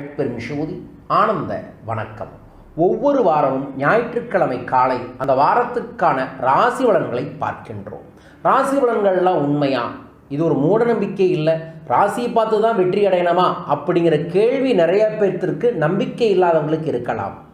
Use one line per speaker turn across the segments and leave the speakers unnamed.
பெரும் ஆனந்த வணக்கம். ஒவ்வொரு வாரமும் ஞாயிற்றுக்கிழமை காலை அந்த வாரத்துக்கான ராசி பலன்களை பார்க்கின்றோம். ராசி பலன்கள்லாம் உண்மையா? இது ஒரு மூடநம்பிக்கை இல்லை. ராசியை பார்த்து தான் வெற்றி அடையணுமா? அப்படிங்கிற கேள்வி நிறைய பேர்த்திற்கு நம்பிக்கை இல்லாதவங்களுக்கு இருக்கலாம்.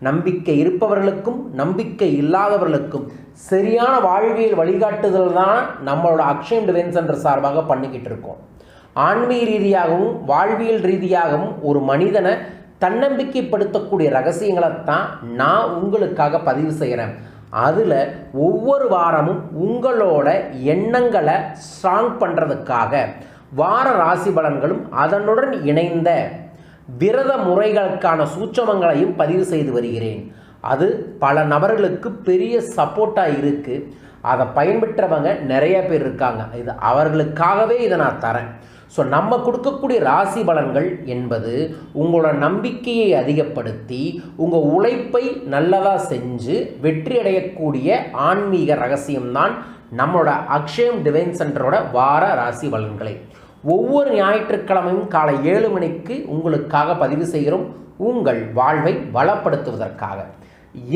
நம்பிக்கை இருப்பவர்களுக்கும் நம்பிக்கை இல்லாதவர்களுக்கும் சரியான வாழ்வியல் வழிகாட்டுதல் தான் நம்மளோட அக்ஷயம் டிவென்ஸ் என்ற சார்பாக பண்ணிக்கிட்டு இருக்கோம். ஆன்மீக ரீதியாகவும் வாழ்வியல் ரீதியாகவும் ஒரு மனிதனை தன்னம்பிக்கைப்படுத்தக்கூடிய ரகசியங்களை தான் நான் உங்களுக்காக பதிவு செய்கிறேன். அதில் ஒவ்வொரு வாரமும் உங்களோட எண்ணங்களை ஸ்ட்ராங் பண்ணுறதுக்காக வார ராசி பலன்களும் அதனுடன் இணைந்த விரத முறைகளுக்கான சூட்சமங்களையும் பதிவு செய்து வருகிறேன். அது பல நபர்களுக்கு பெரிய சப்போர்ட்டாக இருக்குது அதை பயன்பெற்றவங்க நிறைய பேர் இருக்காங்க. இது அவர்களுக்காகவே இதை நான் தரேன். ஸோ நம்ம கொடுக்கக்கூடிய ராசி பலன்கள் என்பது உங்களோட நம்பிக்கையை அதிகப்படுத்தி உங்கள் உழைப்பை நல்லதாக செஞ்சு வெற்றி அடையக்கூடிய ஆன்மீக ரகசியம்தான் நம்மளோட அக்ஷயம் டிவைன் சென்டரோட வார ராசி பலன்களை. ஒவ்வொரு ஞாயிற்றுக்கிழமையும் காலை ஏழு மணிக்கு உங்களுக்காக பதிவு செய்கிறோம். உங்கள் வாழ்வை வளப்படுத்துவதற்காக.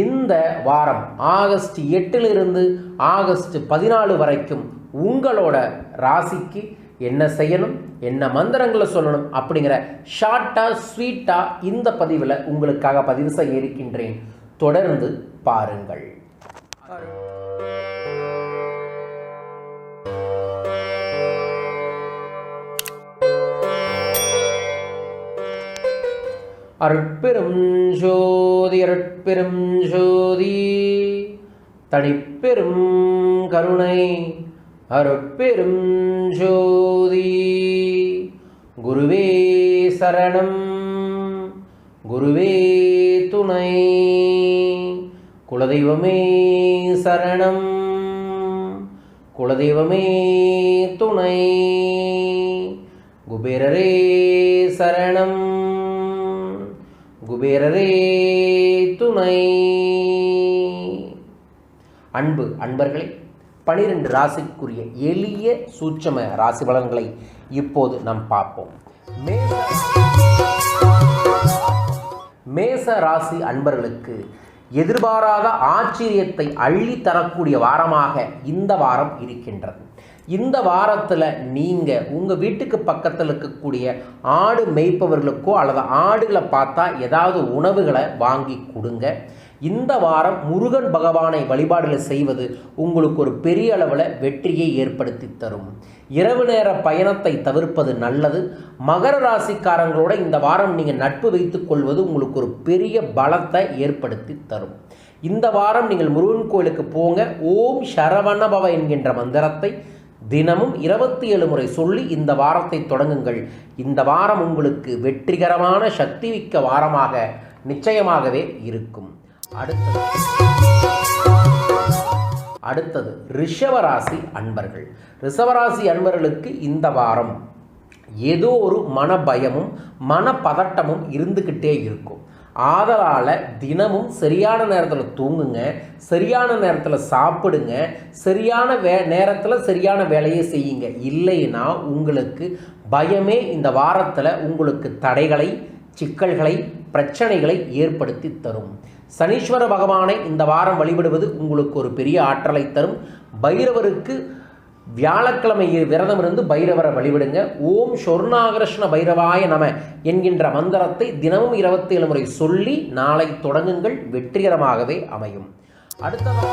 இந்த வாரம் ஆகஸ்ட் எட்டிலிருந்து ஆகஸ்ட் பதினாலு வரைக்கும் உங்களோட ராசிக்கு என்ன செய்யணும் என்ன மந்திரங்களை சொல்லணும் அப்படிங்கிற ஷார்ட்டாக ஸ்வீட்டாக இந்த பதிவில் உங்களுக்காக பதிவு செய்ய இருக்கின்றேன். தொடர்ந்து பாருங்கள். அருட்பெரும் ஜோதி அற்பெரும் ஜோதி தனிப்பெரும் கருணை அருட்பெரும் ஜோதி. குருவே சரணம் குருவே துணை. குலதெய்வமே சரணம் குலதெய்வமே துணை. குபேரரே சரணம் குபேரரே துணை. அன்பு அன்பர்களே பனிரெண்டு ராசிக்குரிய எளிய சூட்சம ராசி பலன்களை இப்போது நாம் பார்ப்போம். மேச மேச ராசி அன்பர்களுக்கு எதிர்பாராத ஆச்சரியத்தை அள்ளி தரக்கூடிய வாரமாக இந்த வாரம் இருக்கின்றது. இந்த வாரத்தில் நீங்கள் உங்கள் வீட்டுக்கு பக்கத்தில் இருக்கக்கூடிய ஆடு மேய்ப்பவர்களுக்கோ அல்லது ஆடுகளை பார்த்தா ஏதாவது உணவுகளை வாங்கி கொடுங்க. இந்த வாரம் முருகன் பகவானை வழிபாடுகளை செய்வது உங்களுக்கு ஒரு பெரிய அளவில் வெற்றியை ஏற்படுத்தி தரும். இரவு நேர பயணத்தை தவிர்ப்பது நல்லது. மகர ராசிக்காரங்களோட இந்த வாரம் நீங்கள் நட்பு வைத்துக் கொள்வது உங்களுக்கு ஒரு பெரிய பலத்தை ஏற்படுத்தி தரும். இந்த வாரம் நீங்கள் முருகன் கோயிலுக்கு போங்க. ஓம் சரவணபவ என்கின்ற மந்திரத்தை தினமும் இருபத்தி ஏழு முறை சொல்லி இந்த வாரத்தை தொடங்குங்கள். இந்த வாரம் உங்களுக்கு வெற்றிகரமான சக்தி மிக்க வாரமாக நிச்சயமாகவே இருக்கும். அடுத்தது. அடுத்தது ரிஷவராசி அன்பர்கள். ரிஷவராசி அன்பர்களுக்கு இந்த வாரம் ஏதோ ஒரு மன பயமும் மன பதட்டமும் இருந்துக்கிட்டே இருக்கும். ஆதலால் தினமும் சரியான நேரத்தில் தூங்குங்க சரியான நேரத்தில் சாப்பிடுங்க சரியான வே நேரத்தில் சரியான வேலையை செய்யுங்க. இல்லைன்னா உங்களுக்கு பயமே இந்த வாரத்தில் உங்களுக்கு தடைகளை சிக்கல்களை பிரச்சனைகளை ஏற்படுத்தி தரும். சனீஸ்வர பகவானை இந்த வாரம் வழிபடுவது உங்களுக்கு ஒரு பெரிய ஆற்றலை தரும். பைரவருக்கு வியாழக்கிழமை விரதம் இருந்து பைரவரை வழிபடுங்க. ஓம் சொர்ணாகிருஷ்ண பைரவாய நம என்கின்ற மந்திரத்தை தினமும் இருபத்தி ஏழு முறை சொல்லி நாளை தொடங்குங்கள். வெற்றிகரமாகவே அமையும். அடுத்ததாக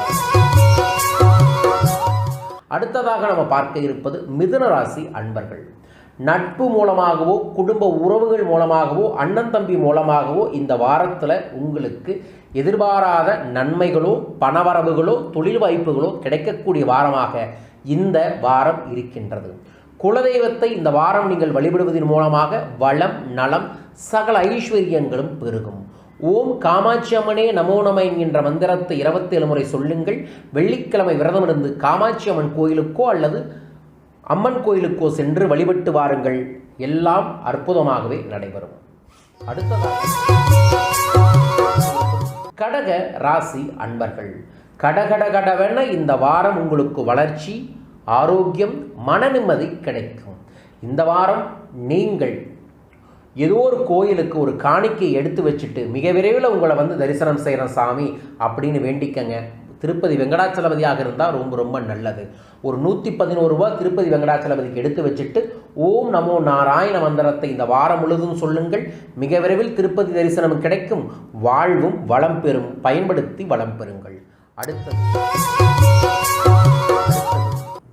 அடுத்ததாக நம்ம பார்க்க இருப்பது மிதுன ராசி அன்பர்கள். நட்பு மூலமாகவோ குடும்ப உறவுகள் மூலமாகவோ அண்ணன் தம்பி மூலமாகவோ இந்த வாரத்தில் உங்களுக்கு எதிர்பாராத நன்மைகளோ பணவரவுகளோ தொழில் வாய்ப்புகளோ கிடைக்கக்கூடிய வாரமாக இந்த வாரம் இருக்கின்றது. குலதெய்வத்தை இந்த வாரம் நீங்கள் வழிபடுவதன் மூலமாக வளம் நலம் சகல ஐஸ்வர்யங்களும் பெருகும். ஓம் காமாட்சி அம்மனே நமோ நம என்கின்ற மந்திரத்தை இருபத்தேழு முறை சொல்லுங்கள். வெள்ளிக்கிழமை விரதமிருந்து காமாட்சி அம்மன் கோயிலுக்கோ அல்லது அம்மன் கோயிலுக்கோ சென்று வழிபட்டு வாருங்கள். எல்லாம் அற்புதமாகவே நடைபெறும். அடுத்ததாக கடக ராசி அன்பர்கள். கடகடகடவென இந்த வாரம் உங்களுக்கு வளர்ச்சி ஆரோக்கியம் மன நிம்மதி கிடைக்கும். இந்த வாரம் நீங்கள் ஏதோ ஒரு கோயிலுக்கு ஒரு காணிக்கை எடுத்து வச்சுட்டு மிக விரைவில் உங்களை வந்து தரிசனம் செய்கிறேன் சாமி அப்படின்னு வேண்டிக்கங்க. திருப்பதி வெங்கடாச்சலபதியாக இருந்தால் ரொம்ப ரொம்ப நல்லது. ஒரு நூற்றி பதினோரு ரூபா திருப்பதி வெங்கடாச்சலபதிக்கு எடுத்து வச்சுட்டு ஓம் நமோ நாராயண மந்திரத்தை இந்த வாரம் முழுவதும் சொல்லுங்கள். மிக விரைவில் திருப்பதி தரிசனம் கிடைக்கும். வாழ்வும் வளம் பெறும். பயன்படுத்தி வளம் பெறுங்கள். அடுத்தது.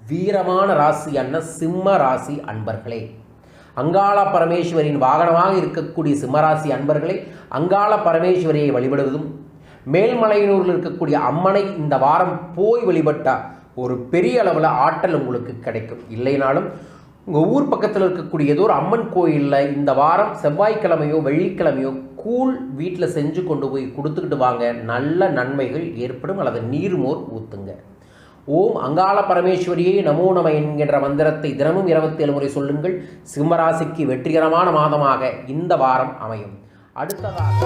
வீரமான ராசி அன்ன சிம்ம ராசி அன்பர்களே. அங்காள பரமேஸ்வரின் வாகனமாக இருக்கக்கூடிய சிம்மராசி அன்பர்களே அங்காள பரமேஸ்வரியை வழிபடுவதும் மேல்மலையனூரில் இருக்கக்கூடிய அம்மனை இந்த வாரம் போய் வழிபட்டால் ஒரு பெரிய அளவில் ஆற்றல் உங்களுக்கு கிடைக்கும். இல்லைனாலும் உங்கள் ஊர் பக்கத்தில் இருக்கக்கூடிய ஏதோ ஒரு அம்மன் கோயிலில் இந்த வாரம் செவ்வாய்க்கிழமையோ வெள்ளிக்கிழமையோ கூழ் வீட்டில் செஞ்சு கொண்டு போய் கொடுத்துக்கிட்டு வாங்க. நல்ல நன்மைகள் ஏற்படும். அல்லது நீர்மோர் ஊற்றுங்க ஓம் அங்காள பரமேஸ்வரியே நமோ நம என்கின்ற மந்திரத்தை தினமும் இருபத்தி ஏழு முறை சொல்லுங்கள். சிம்மராசிக்கு வெற்றிகரமான மாதமாக இந்த வாரம் அமையும். அடுத்ததாக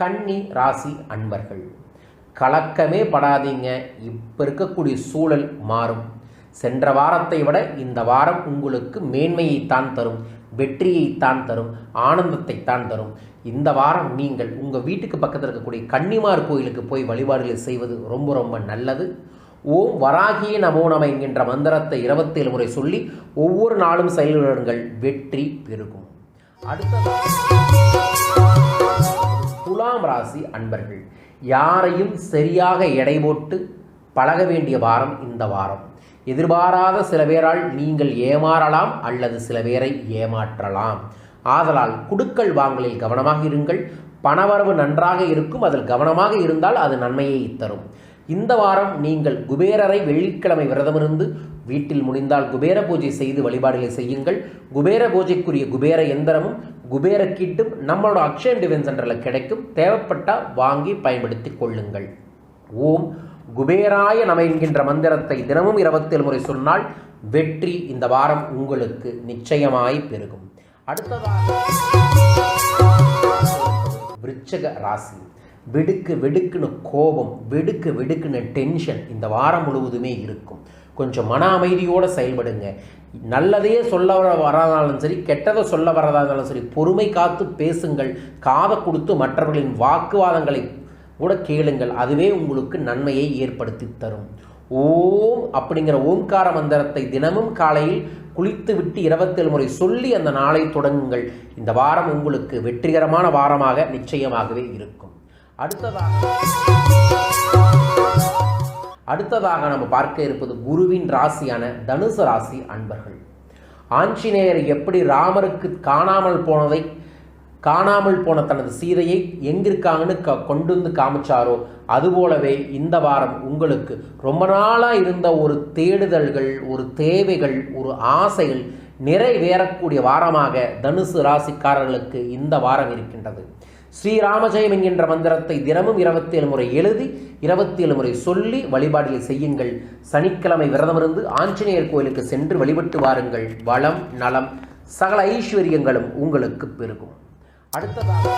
கன்னி ராசி அன்பர்கள். கலக்கமே படாதீங்க. இப்போ இருக்கக்கூடிய சூழல் மாறும். சென்ற வாரத்தை விட இந்த வாரம் உங்களுக்கு மேன்மையைத்தான் தரும். வெற்றியைத்தான் தரும். ஆனந்தத்தைத்தான் தரும். இந்த வாரம் நீங்கள் உங்கள் வீட்டுக்கு பக்கத்தில் இருக்கக்கூடிய கன்னிமார் கோயிலுக்கு போய் வழிபாடுகளை செய்வது ரொம்ப ரொம்ப நல்லது. ஓம் வராகிய நமோ நம என்கின்ற மந்திரத்தை இருபத்தேழு முறை சொல்லி ஒவ்வொரு நாளும் செயல்படுங்கள். வெற்றி பெருகும். அடுத்த துலாம் ராசி அன்பர்கள் யாரையும் சரியாக எடை போட்டு பழக வேண்டிய வாரம் இந்த வாரம். எதிர்பாராத சில பேரால் நீங்கள் ஏமாறலாம் அல்லது சில பேரை ஏமாற்றலாம். ஆதலால் குடுக்கல் வாங்கலில் கவனமாக இருங்கள். பணவரவு நன்றாக இருக்கும். அதில் கவனமாக இருந்தால் அது நன்மையை தரும். இந்த வாரம் நீங்கள் குபேரரை வெள்ளிக்கிழமை விரதமிருந்து வீட்டில் முடிந்தால் குபேர பூஜை செய்து வழிபாடுகளை செய்யுங்கள். குபேர பூஜைக்குரிய குபேர எந்திரமும் குபேர கிட்டும் நம்மளோட அக்ஷயன் டிவன் சென்டரில் கிடைக்கும். தேவைப்பட்டால் வாங்கி பயன்படுத்தி கொள்ளுங்கள். ஓம் குபேராய நம என்கின்ற மந்திரத்தை தினமும் இருபத்தேழு முறை சொன்னால் வெற்றி இந்த வாரம் உங்களுக்கு நிச்சயமாய் பெருகும். அடுத்ததாக விருச்சக ராசி. வெடுக்கு வெடுக்குன்னு கோபம் வெடுக்கு வெடுக்குன்னு டென்ஷன் இந்த வாரம் முழுவதுமே இருக்கும். கொஞ்சம் மன அமைதியோடு செயல்படுங்க. நல்லதையே சொல்ல வர வரதாலும் சரி கெட்டதை சொல்ல வரதா இருந்தாலும் சரி பொறுமை காத்து பேசுங்கள். காதை கொடுத்து மற்றவர்களின் வாக்குவாதங்களை கூட கேளுங்கள். அதுவே உங்களுக்கு நன்மையை ஏற்படுத்தி தரும். ஓம் அப்படிங்கிற ஓம்கார மந்திரத்தை தினமும் காலையில் குளித்து விட்டு இருபத்தேழு முறை சொல்லி அந்த நாளை தொடங்குங்கள். இந்த வாரம் உங்களுக்கு வெற்றிகரமான வாரமாக நிச்சயமாகவே இருக்கும். அடுத்ததாக அடுத்ததாக நம்ம பார்க்க இருப்பது குருவின் ராசியான தனுசு ராசி அன்பர்கள். ஆஞ்சநேயர் எப்படி ராமருக்கு காணாமல் போனதை காணாமல் போன தனது சீதையை எங்கிருக்காங்கன்னு க கொண்டு வந்து காமிச்சாரோ அதுபோலவே இந்த வாரம் உங்களுக்கு ரொம்ப நாளாக இருந்த ஒரு தேடுதல்கள் ஒரு தேவைகள் ஒரு ஆசைகள் நிறைவேறக்கூடிய வாரமாக தனுசு ராசிக்காரர்களுக்கு இந்த வாரம் இருக்கின்றது. ஸ்ரீராமஜெயம் என்கின்ற மந்திரத்தை தினமும் இருபத்தி ஏழு முறை எழுதி இருபத்தி ஏழு முறை சொல்லி வழிபாடுகளை செய்யுங்கள். சனிக்கிழமை விரதமிருந்து ஆஞ்சநேயர் கோயிலுக்கு சென்று வழிபட்டு வாருங்கள். வளம் நலம் சகல ஐஸ்வர்யங்களும் உங்களுக்கு பெருகும். அடுத்ததாக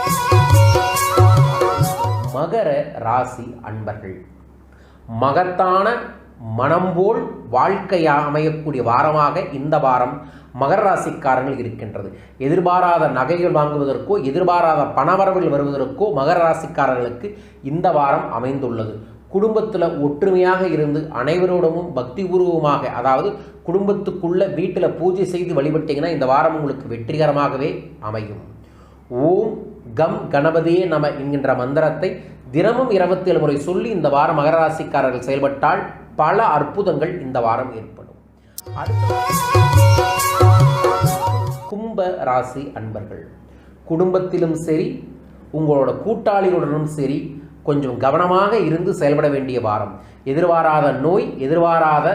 மகர ராசி அன்பர்கள். மகத்தான மனம் போல் அமையக்கூடிய வாரமாக இந்த வாரம் மகர ராசிக்காரர்கள் இருக்கின்றது. எதிர்பாராத நகைகள் வாங்குவதற்கோ எதிர்பாராத பணவரவுகள் வருவதற்கோ மகர ராசிக்காரர்களுக்கு இந்த வாரம் அமைந்துள்ளது. குடும்பத்தில் ஒற்றுமையாக இருந்து அனைவரோடமும் பக்தி பூர்வமாக அதாவது குடும்பத்துக்குள்ள வீட்டில் பூஜை செய்து வழிபட்டீங்கன்னா இந்த வாரம் உங்களுக்கு வெற்றிகரமாகவே அமையும். ஓம் கம் கணபதியே நம என்கின்ற மந்திரத்தை தினமும் இருபத்தி ஏழு முறை சொல்லி இந்த வாரம் மகர ராசிக்காரர்கள் செயல்பட்டால் பல அற்புதங்கள் இந்த வாரம் ஏற்படும். கும்ப ராசி அன்பர்கள் குடும்பத்திலும் சரி உங்களோட கூட்டாளிகளுடனும் சரி கொஞ்சம் கவனமாக இருந்து செயல்பட வேண்டிய வாரம். எதிர்பாராத நோய் எதிர்பாராத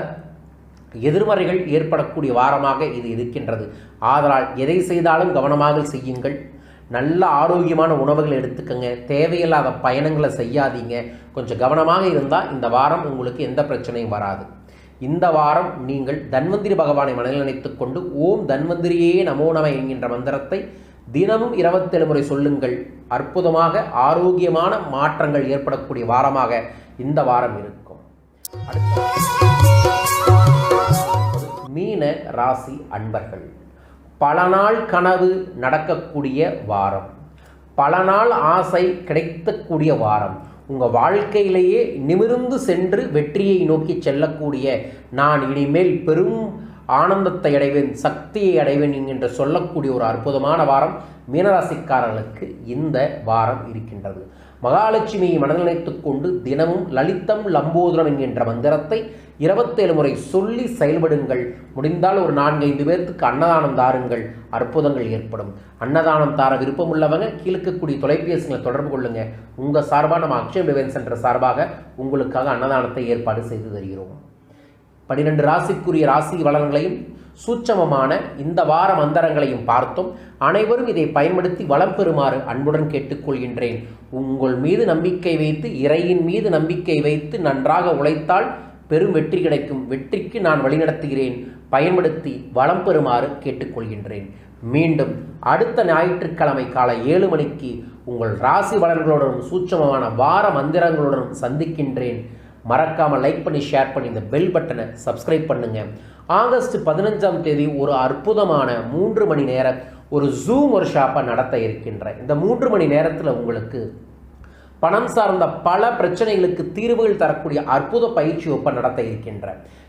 எதிர்மறைகள் ஏற்படக்கூடிய வாரமாக இது இருக்கின்றது. ஆதலால் எதை செய்தாலும் கவனமாக செய்யுங்கள். நல்ல ஆரோக்கியமான உணவுகளை எடுத்துக்கங்க. தேவையில்லாத பயணங்களை செய்யாதீங்க. கொஞ்சம் கவனமாக இருந்தால் இந்த வாரம் உங்களுக்கு எந்த பிரச்சனையும் வராது. இந்த வாரம் நீங்கள் தன்வந்திரி பகவானை மனதில் நினைத்துக் கொண்டு ஓம் தன்வந்திரியே நமோ நம என்கின்ற மந்திரத்தை தினமும் இருபத்தேழு முறை சொல்லுங்கள். அற்புதமாக ஆரோக்கியமான மாற்றங்கள் ஏற்படக்கூடிய வாரமாக இந்த வாரம் இருக்கும். மீன ராசி அன்பர்கள். பல நாள் கனவு நடக்கக்கூடிய வாரம். பல நாள் ஆசை கிடைக்கக்கூடிய வாரம். உங்கள் வாழ்க்கையிலேயே நிமிர்ந்து சென்று வெற்றியை நோக்கி செல்லக்கூடிய நான் இனிமேல் பெரும் ஆனந்தத்தை அடைவேன் சக்தியை அடைவேன் என்று சொல்லக்கூடிய ஒரு அற்புதமான வாரம் மீனராசிக்காரர்களுக்கு இந்த வாரம் இருக்கின்றது. மகாலட்சுமியை மனதில் கொண்டு தினமும் லலிதம் லம்போதுரம் என்கின்ற மந்திரத்தை இருபத்தேழு முறை சொல்லி செயல்படுங்கள். முடிந்தால் ஒரு நான்கைந்து பேர்த்துக்கு அன்னதானம் தாருங்கள். அற்புதங்கள் ஏற்படும். அன்னதானம் தார விருப்பமுள்ளவங்க கீழ்க்கக்கூடிய தொலைபேசிகளை தொடர்பு கொள்ளுங்க. உங்கள் சார்பாக நம்ம அக்ஷயம் டிவைன் சென்டர் சார்பாக உங்களுக்காக அன்னதானத்தை ஏற்பாடு செய்து தருகிறோம். பனிரெண்டு ராசிக்குரிய ராசி வளங்களையும் சூட்சமமான இந்த வார மந்திரங்களையும் பார்த்தோம். அனைவரும் இதை பயன்படுத்தி வளம் பெறுமாறு அன்புடன் கேட்டுக்கொள்கின்றேன். உங்கள் மீது நம்பிக்கை வைத்து இறையின் மீது நம்பிக்கை வைத்து நன்றாக உழைத்தால் பெரும் வெற்றி கிடைக்கும். வெற்றிக்கு நான் வழிநடத்துகிறேன் பயன்படுத்தி வளம் பெறுமாறு கேட்டுக்கொள்கின்றேன். மீண்டும் அடுத்த ஞாயிற்றுக்கிழமை காலை ஏழு மணிக்கு உங்கள் ராசி பலன்களுடனும் சூட்சமமான வார மந்திரங்களுடனும் சந்திக்கின்றேன். மறக்காமல் லைக் பண்ணி ஷேர் பண்ணி இந்த பெல் பட்டனை சப்ஸ்கிரைப் பண்ணுங்க. ஆகஸ்ட் பதினஞ்சாம் தேதி ஒரு அற்புதமான மூன்று மணி நேரம் ஒரு ஜூம் ஒரு ஷாப்பை நடத்த இருக்கின்றேன் இந்த மூன்று மணி நேரத்தில் உங்களுக்கு பணம் சார்ந்த பல பிரச்சனைகளுக்கு தீர்வுகள் தரக்கூடிய அற்புத பயிற்சி ஒப்ப நடத்த இருக்கின்ற.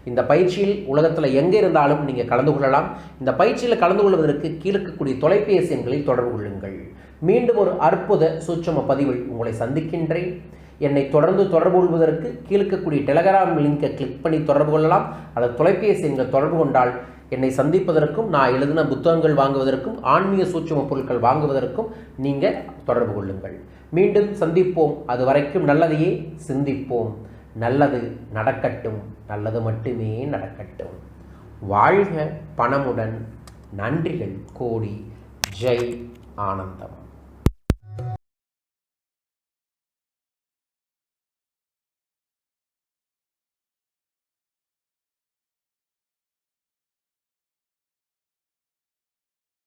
இந்த பயிற்சியில் உலகத்தில் எங்கே இருந்தாலும் நீங்கள் கலந்து கொள்ளலாம். இந்த பயிற்சியில் கலந்து கொள்வதற்கு கீழக்கக்கூடிய தொலைபேசி எண்களில் தொடர்பு கொள்ளுங்கள். மீண்டும் ஒரு அற்புத சூட்சம பதிவில் உங்களை சந்திக்கின்றேன். என்னை தொடர்ந்து தொடர்பு கொள்வதற்கு கீழக்கக்கூடிய டெலகிராம் லிங்கை கிளிக் பண்ணி தொடர்பு கொள்ளலாம். அல்லது தொலைபேசி எண்கள் தொடர்பு கொண்டால் என்னை சந்திப்பதற்கும் நான் எழுதின புத்தகங்கள் வாங்குவதற்கும் ஆன்மீக சூட்சம பொருட்கள் வாங்குவதற்கும் நீங்கள் தொடர்பு கொள்ளுங்கள். மீண்டும் சந்திப்போம். அது வரைக்கும் நல்லதையே சிந்திப்போம். நல்லது நடக்கட்டும். நல்லது மட்டுமே நடக்கட்டும். வாழ்க பணமுடன். நன்றிகள் கோடி. ஜெய் ஆனந்தம்.